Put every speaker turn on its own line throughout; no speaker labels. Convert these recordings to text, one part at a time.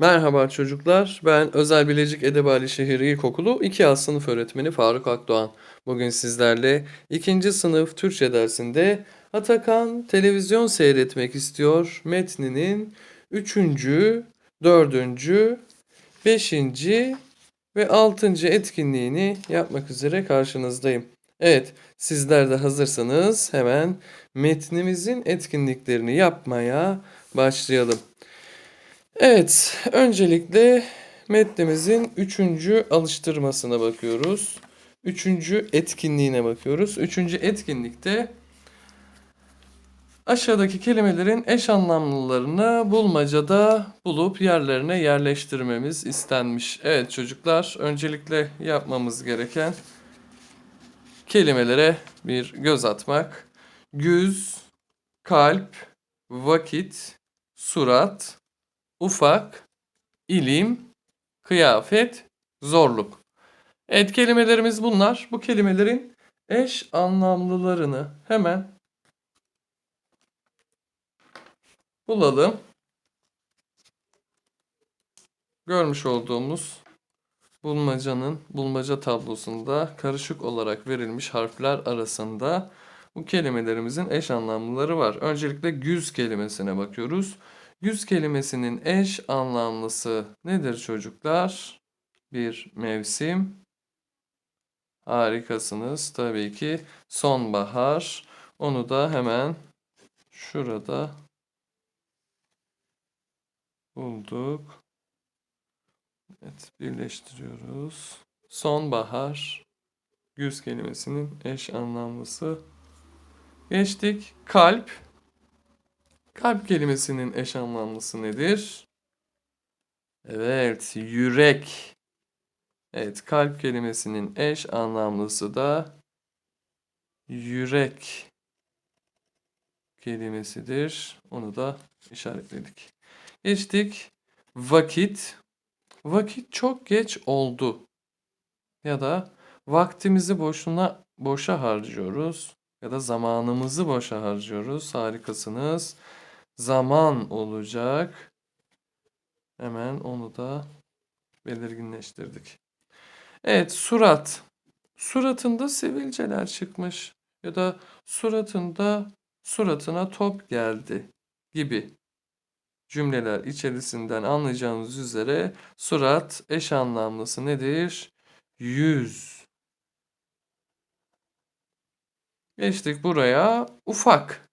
Merhaba çocuklar. Ben Özel Bilecik Edebali Şehir İlkokulu 2A sınıf öğretmeni Faruk Akdoğan. Bugün sizlerle 2. sınıf Türkçe dersinde Atakan televizyon seyretmek istiyor metninin 3. 4. 5. ve 6. etkinliğini yapmak üzere karşınızdayım. Evet, sizler de hazırsanız hemen metnimizin etkinliklerini yapmaya başlayalım. Evet, öncelikle metnimizin üçüncü alıştırmasına bakıyoruz. Üçüncü etkinliğine bakıyoruz. Üçüncü etkinlikte aşağıdaki kelimelerin eş anlamlılarını bulmacada bulup yerlerine yerleştirmemiz istenmiş. Evet çocuklar, öncelikle yapmamız gereken kelimelere bir göz atmak. Güz, kalp, vakit, surat, ufak, ilim, kıyafet, zorluk. Evet kelimelerimiz bunlar. Bu kelimelerin eş anlamlılarını hemen bulalım. Görmüş olduğumuz bulmacanın bulmaca tablosunda karışık olarak verilmiş harfler arasında bu kelimelerimizin eş anlamlıları var. Öncelikle güz kelimesine bakıyoruz. Güz kelimesinin eş anlamlısı nedir çocuklar? Bir mevsim. Harikasınız. Tabii ki sonbahar. Onu da hemen şurada bulduk. Evet, birleştiriyoruz. Sonbahar güz kelimesinin eş anlamlısı. Geçtik. Kalp. Kalp kelimesinin eş anlamlısı nedir? Evet, yürek. Evet, kalp kelimesinin eş anlamlısı da yürek kelimesidir. Onu da işaretledik. Geçtik. Vakit. Vakit çok geç oldu. Ya da vaktimizi boşuna boşa harcıyoruz. Ya da zamanımızı boşa harcıyoruz. Harikasınız. Zaman olacak. Hemen onu da belirginleştirdik. Evet, surat. Suratında sivilceler çıkmış ya da suratında suratına top geldi gibi cümleler içerisinden anlayacağınız üzere surat eş anlamlısı nedir? Yüz. Geçtik buraya. Ufak.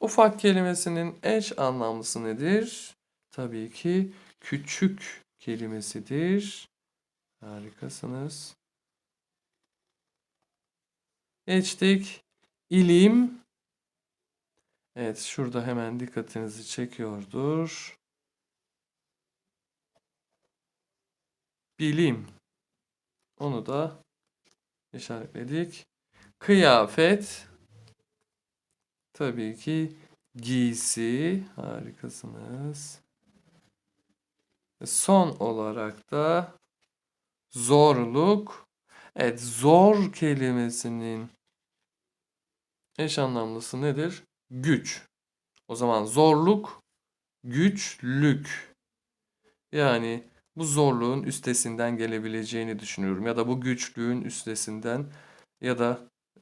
Ufak kelimesinin eş anlamlısı nedir? Tabii ki küçük kelimesidir. Harikasınız. Geçtik. İlim. Evet, şurada hemen dikkatinizi çekiyordur. Bilim. Onu da işaretledik. Kıyafet. Tabii ki giysi. Harikasınız. Son olarak da zorluk. Evet, zor kelimesinin eş anlamlısı nedir? Güç. O zaman zorluk, güçlük. Yani bu zorluğun üstesinden gelebileceğini düşünüyorum. Ya da bu güçlüğün üstesinden ya da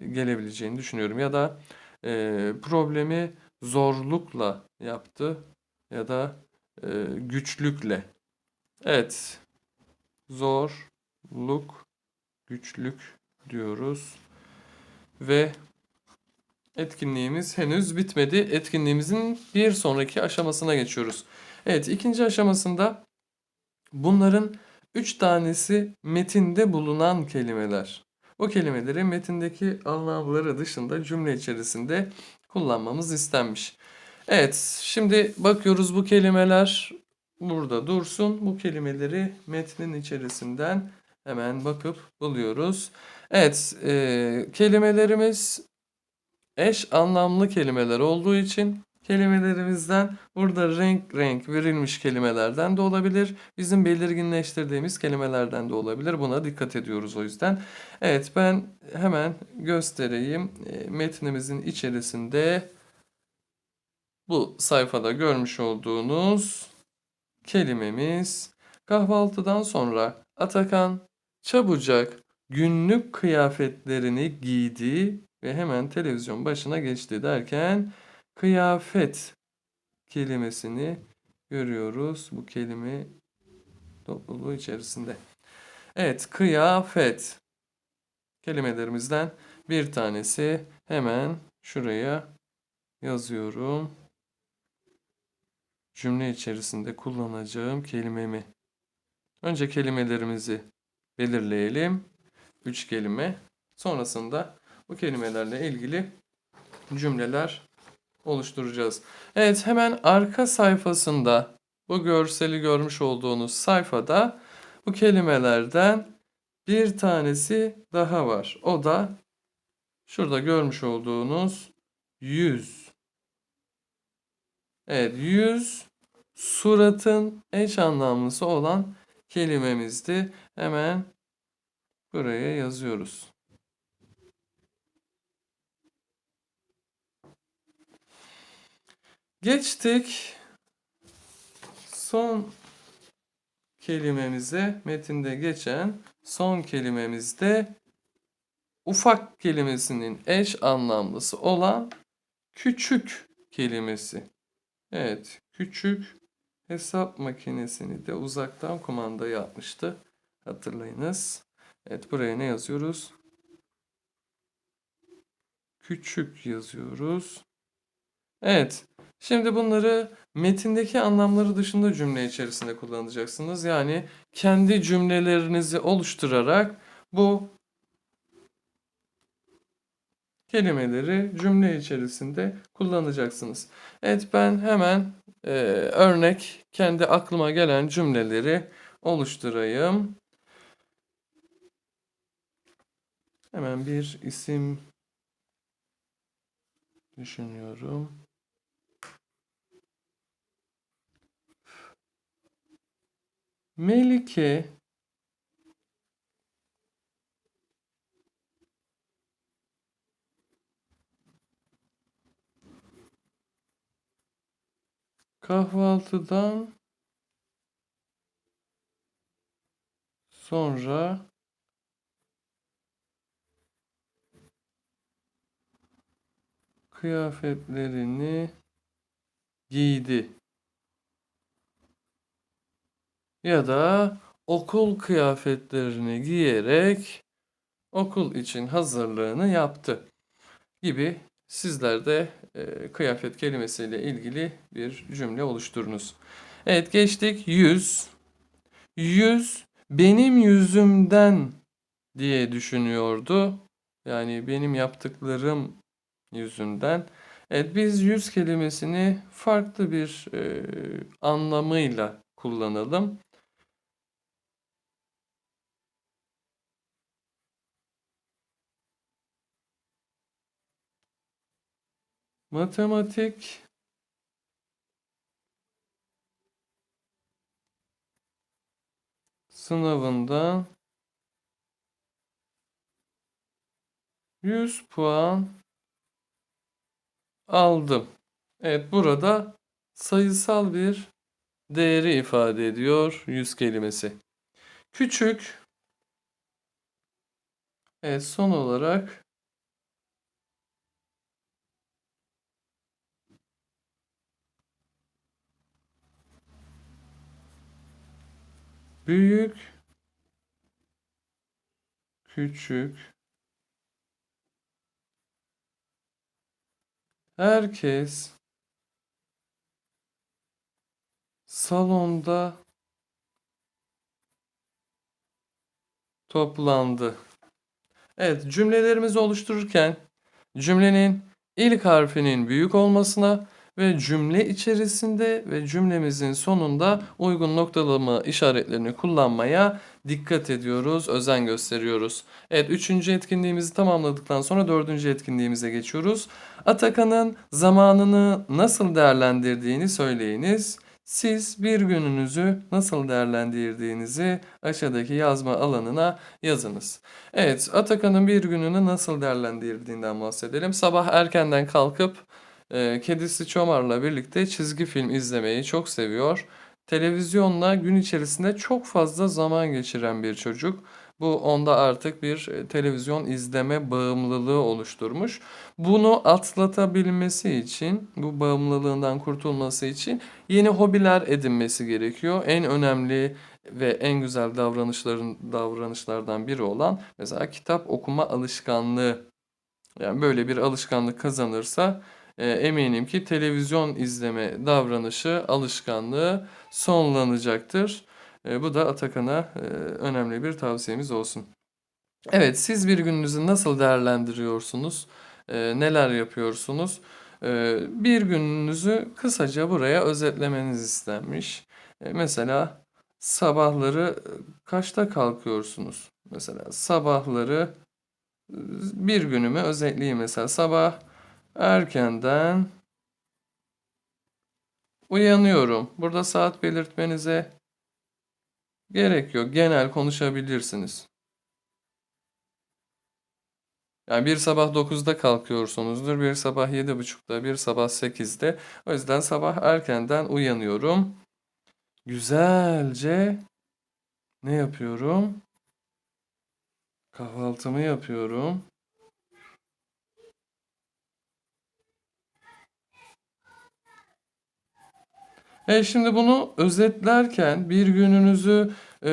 gelebileceğini düşünüyorum. Ya da e, problemi zorlukla yaptı ya da e, güçlükle. Evet. Zorluk, güçlük diyoruz. Ve etkinliğimiz henüz bitmedi. Etkinliğimizin bir sonraki aşamasına geçiyoruz. Evet, ikinci aşamasında bunların üç tanesi metinde bulunan kelimeler. Bu kelimeleri metindeki anlamları dışında cümle içerisinde kullanmamız istenmiş. Evet, şimdi bakıyoruz bu kelimeler burada dursun. Bu kelimeleri metnin içerisinden hemen bakıp buluyoruz. Evet, e, kelimelerimiz eş anlamlı kelimeler olduğu için kelimelerimizden burada renk renk verilmiş kelimelerden de olabilir. Bizim belirginleştirdiğimiz kelimelerden de olabilir. Buna dikkat ediyoruz o yüzden. Evet ben hemen göstereyim. E, metnimizin içerisinde bu sayfada görmüş olduğunuz kelimemiz. Kahvaltıdan sonra Atakan çabucak günlük kıyafetlerini giydi ve hemen televizyon başına geçti derken kıyafet kelimesini görüyoruz bu kelime topluluğu içerisinde. Evet, kıyafet kelimelerimizden bir tanesi hemen şuraya yazıyorum. Cümle içerisinde kullanacağım kelimemi. Önce kelimelerimizi belirleyelim. Üç kelime. Sonrasında bu kelimelerle ilgili cümleler oluşturacağız. Evet hemen arka sayfasında bu görseli görmüş olduğunuz sayfada bu kelimelerden bir tanesi daha var. O da şurada görmüş olduğunuz yüz. Evet yüz suratın eş anlamlısı olan kelimemizdi. Hemen buraya yazıyoruz. Geçtik son kelimemize metinde geçen son kelimemizde ufak kelimesinin eş anlamlısı olan küçük kelimesi. Evet, küçük hesap makinesini de uzaktan kumanda yapmıştı. Hatırlayınız. Evet, buraya ne yazıyoruz? Küçük yazıyoruz. Evet, şimdi bunları metindeki anlamları dışında cümle içerisinde kullanacaksınız. Yani kendi cümlelerinizi oluşturarak bu kelimeleri cümle içerisinde kullanacaksınız. Evet ben hemen e, örnek kendi aklıma gelen cümleleri oluşturayım. Hemen bir isim düşünüyorum. Melike kahvaltıdan sonra kıyafetlerini giydi. Ya da okul kıyafetlerini giyerek okul için hazırlığını yaptı gibi sizler de e, kıyafet kelimesiyle ilgili bir cümle oluşturunuz. Evet geçtik yüz. Yüz benim yüzümden diye düşünüyordu. Yani benim yaptıklarım yüzünden. Evet biz yüz kelimesini farklı bir e, anlamıyla kullanalım. Matematik sınavından 100 puan aldım. Evet burada sayısal bir değeri ifade ediyor yüz kelimesi. Küçük Evet son olarak büyük küçük herkes salonda toplandı. Evet, cümlelerimizi oluştururken cümlenin ilk harfinin büyük olmasına ve cümle içerisinde ve cümlemizin sonunda uygun noktalama işaretlerini kullanmaya dikkat ediyoruz, özen gösteriyoruz. Evet, üçüncü etkinliğimizi tamamladıktan sonra dördüncü etkinliğimize geçiyoruz. Atakan'ın zamanını nasıl değerlendirdiğini söyleyiniz. Siz bir gününüzü nasıl değerlendirdiğinizi aşağıdaki yazma alanına yazınız. Evet, Atakan'ın bir gününü nasıl değerlendirdiğinden bahsedelim. Sabah erkenden kalkıp e, kedisi Çomar'la birlikte çizgi film izlemeyi çok seviyor. televizyonla gün içerisinde çok fazla zaman geçiren bir çocuk. Bu onda artık bir e, televizyon izleme bağımlılığı oluşturmuş. Bunu atlatabilmesi için, bu bağımlılığından kurtulması için yeni hobiler edinmesi gerekiyor. En önemli ve en güzel davranışların davranışlardan biri olan mesela kitap okuma alışkanlığı. Yani böyle bir alışkanlık kazanırsa e, eminim ki televizyon izleme davranışı, alışkanlığı sonlanacaktır. E, bu da Atakan'a e, önemli bir tavsiyemiz olsun. Evet, siz bir gününüzü nasıl değerlendiriyorsunuz? E, neler yapıyorsunuz? E, bir gününüzü kısaca buraya özetlemeniz istenmiş. E, mesela sabahları e, kaçta kalkıyorsunuz? Mesela sabahları e, bir günümü özetleyeyim mesela sabah erkenden uyanıyorum. Burada saat belirtmenize gerek yok. Genel konuşabilirsiniz. Yani bir sabah 9'da kalkıyorsunuzdur, bir sabah 7.30'da, bir sabah 8'de. O yüzden sabah erkenden uyanıyorum. Güzelce ne yapıyorum? Kahvaltımı yapıyorum. E şimdi bunu özetlerken, bir gününüzü e,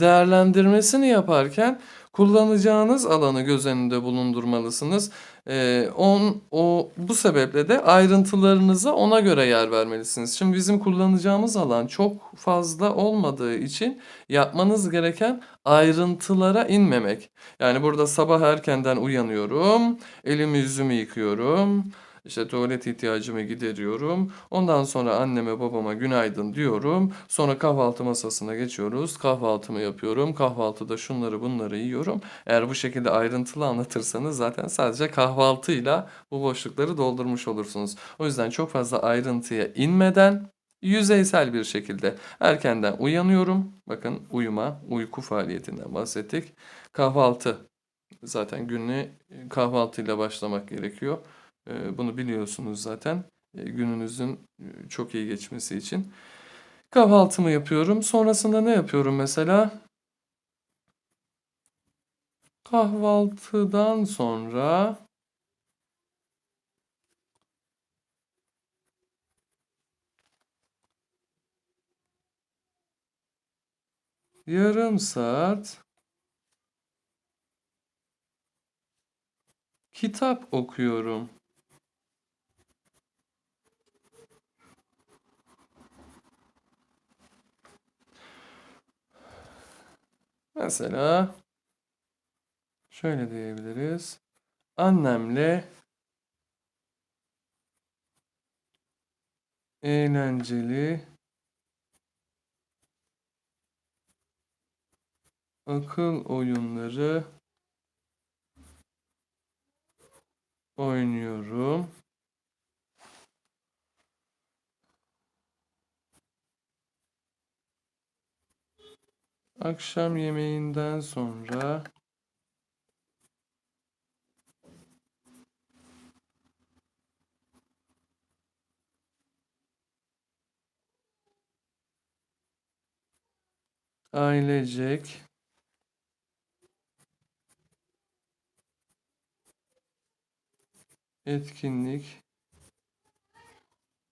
değerlendirmesini yaparken kullanacağınız alanı göz önünde bulundurmalısınız. E, on, o, bu sebeple de ayrıntılarınıza ona göre yer vermelisiniz. Şimdi bizim kullanacağımız alan çok fazla olmadığı için yapmanız gereken ayrıntılara inmemek. Yani burada sabah erkenden uyanıyorum, elimi yüzümü yıkıyorum. İşte tuvalet ihtiyacımı gideriyorum. Ondan sonra anneme babama günaydın diyorum. Sonra kahvaltı masasına geçiyoruz. Kahvaltımı yapıyorum. Kahvaltıda şunları bunları yiyorum. Eğer bu şekilde ayrıntılı anlatırsanız zaten sadece kahvaltıyla bu boşlukları doldurmuş olursunuz. O yüzden çok fazla ayrıntıya inmeden yüzeysel bir şekilde erkenden uyanıyorum. Bakın uyuma, uyku faaliyetinden bahsettik. Kahvaltı zaten gününe kahvaltıyla başlamak gerekiyor. Ee, Bunu biliyorsunuz zaten. Ee, Gününüzün e, çok iyi geçmesi için. Kahvaltımı yapıyorum. Sonrasında ne yapıyorum mesela? Kahvaltıdan sonra yarım saat kitap okuyorum. Mesela şöyle diyebiliriz. Annemle eğlenceli akıl oyunları oynuyorum. Akşam yemeğinden sonra ailecek etkinlik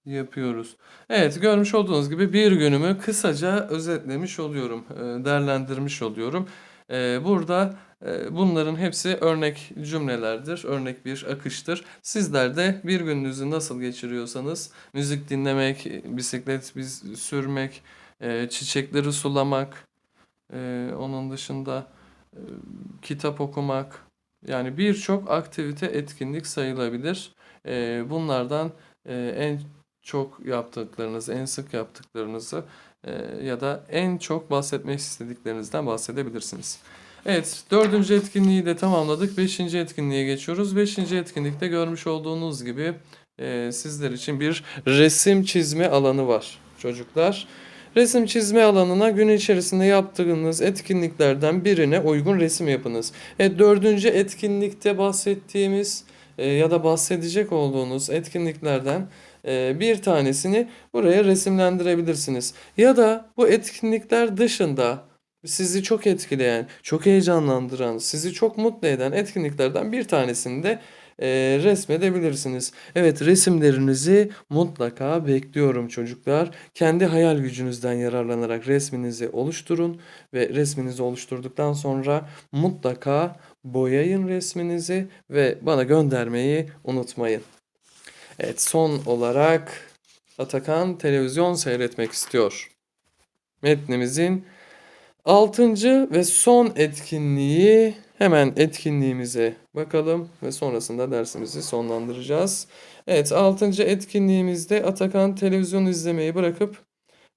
yapıyoruz. Evet, görmüş olduğunuz gibi bir günümü kısaca özetlemiş oluyorum, e, değerlendirmiş oluyorum. E, Burada e, bunların hepsi örnek cümlelerdir, örnek bir akıştır. Sizler de bir gününüzü nasıl geçiriyorsanız, müzik dinlemek, bisiklet sürmek, çiçekleri sulamak, onun dışında kitap okumak, yani birçok aktivite etkinlik sayılabilir. Bunlardan en çok yaptıklarınızı, en sık yaptıklarınızı e, ya da en çok bahsetmek istediklerinizden bahsedebilirsiniz. Evet, dördüncü etkinliği de tamamladık. Beşinci etkinliğe geçiyoruz. Beşinci etkinlikte görmüş olduğunuz gibi e, sizler için bir resim çizme alanı var çocuklar. Resim çizme alanına gün içerisinde yaptığınız etkinliklerden birine uygun resim yapınız. Evet, dördüncü etkinlikte bahsettiğimiz e, ya da bahsedecek olduğunuz etkinliklerden e, bir tanesini buraya resimlendirebilirsiniz. Ya da bu etkinlikler dışında sizi çok etkileyen, çok heyecanlandıran, sizi çok mutlu eden etkinliklerden bir tanesini de e, resmedebilirsiniz. Evet, resimlerinizi mutlaka bekliyorum çocuklar. Kendi hayal gücünüzden yararlanarak resminizi oluşturun ve resminizi oluşturduktan sonra mutlaka boyayın resminizi ve bana göndermeyi unutmayın. Evet, son olarak Atakan televizyon seyretmek istiyor. Metnimizin altıncı ve son etkinliği hemen etkinliğimize bakalım ve sonrasında dersimizi sonlandıracağız. Evet, altıncı etkinliğimizde Atakan televizyon izlemeyi bırakıp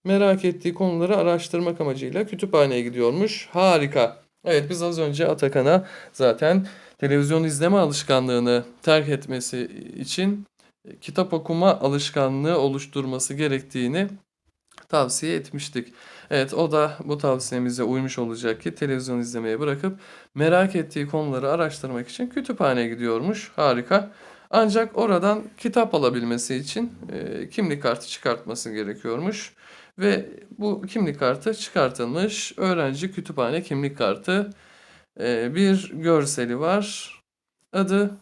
merak ettiği konuları araştırmak amacıyla kütüphaneye gidiyormuş. Harika. Evet, biz az önce Atakan'a zaten televizyon izleme alışkanlığını terk etmesi için kitap okuma alışkanlığı oluşturması gerektiğini tavsiye etmiştik. Evet o da bu tavsiyemize uymuş olacak ki televizyon izlemeye bırakıp merak ettiği konuları araştırmak için kütüphaneye gidiyormuş. Harika. Ancak oradan kitap alabilmesi için e, kimlik kartı çıkartması gerekiyormuş. Ve bu kimlik kartı çıkartılmış. Öğrenci kütüphane kimlik kartı. E, bir görseli var. Adı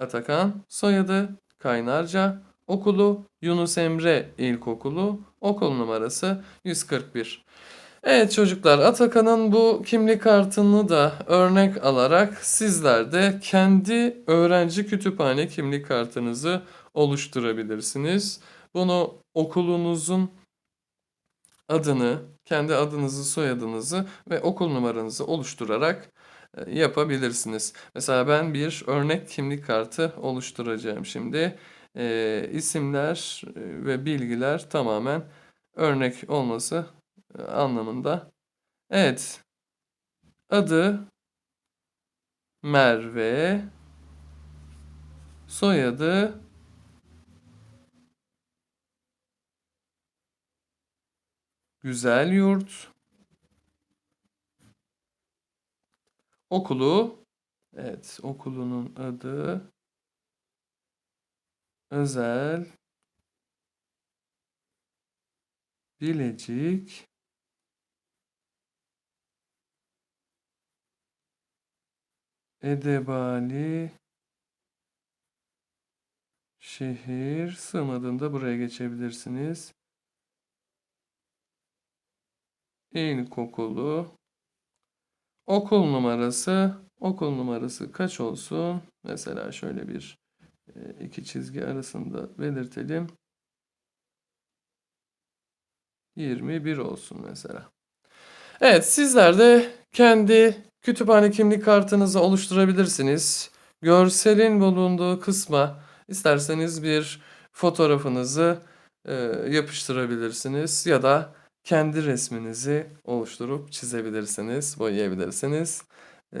Atakan, soyadı Kaynarca, okulu Yunus Emre İlkokulu, okul numarası 141. Evet çocuklar Atakan'ın bu kimlik kartını da örnek alarak sizler de kendi öğrenci kütüphane kimlik kartınızı oluşturabilirsiniz. Bunu okulunuzun adını, kendi adınızı, soyadınızı ve okul numaranızı oluşturarak yapabilirsiniz. Mesela ben bir örnek kimlik kartı oluşturacağım şimdi. E, isimler e, ve bilgiler tamamen örnek olması e, anlamında. Evet. Adı Merve. Soyadı Güzel Yurt. Okulu evet okulunun adı Özel Bilecik Edebali Şehir sığmadığında buraya geçebilirsiniz. İlkokulu Okul numarası okul numarası kaç olsun? Mesela şöyle bir e, iki çizgi arasında belirtelim. 21 olsun mesela. Evet sizler de kendi kütüphane kimlik kartınızı oluşturabilirsiniz. Görselin bulunduğu kısma isterseniz bir fotoğrafınızı e, yapıştırabilirsiniz ya da kendi resminizi oluşturup çizebilirsiniz, boyayabilirsiniz. E,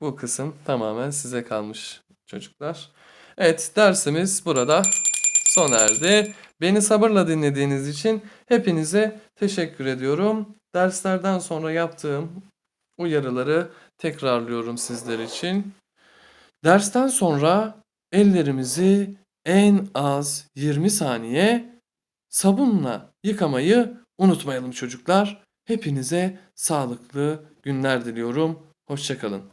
bu kısım tamamen size kalmış çocuklar. Evet dersimiz burada sona erdi. Beni sabırla dinlediğiniz için hepinize teşekkür ediyorum. Derslerden sonra yaptığım uyarıları tekrarlıyorum sizler için. Dersten sonra ellerimizi en az 20 saniye sabunla yıkamayı unutmayalım çocuklar. Hepinize sağlıklı günler diliyorum. Hoşçakalın.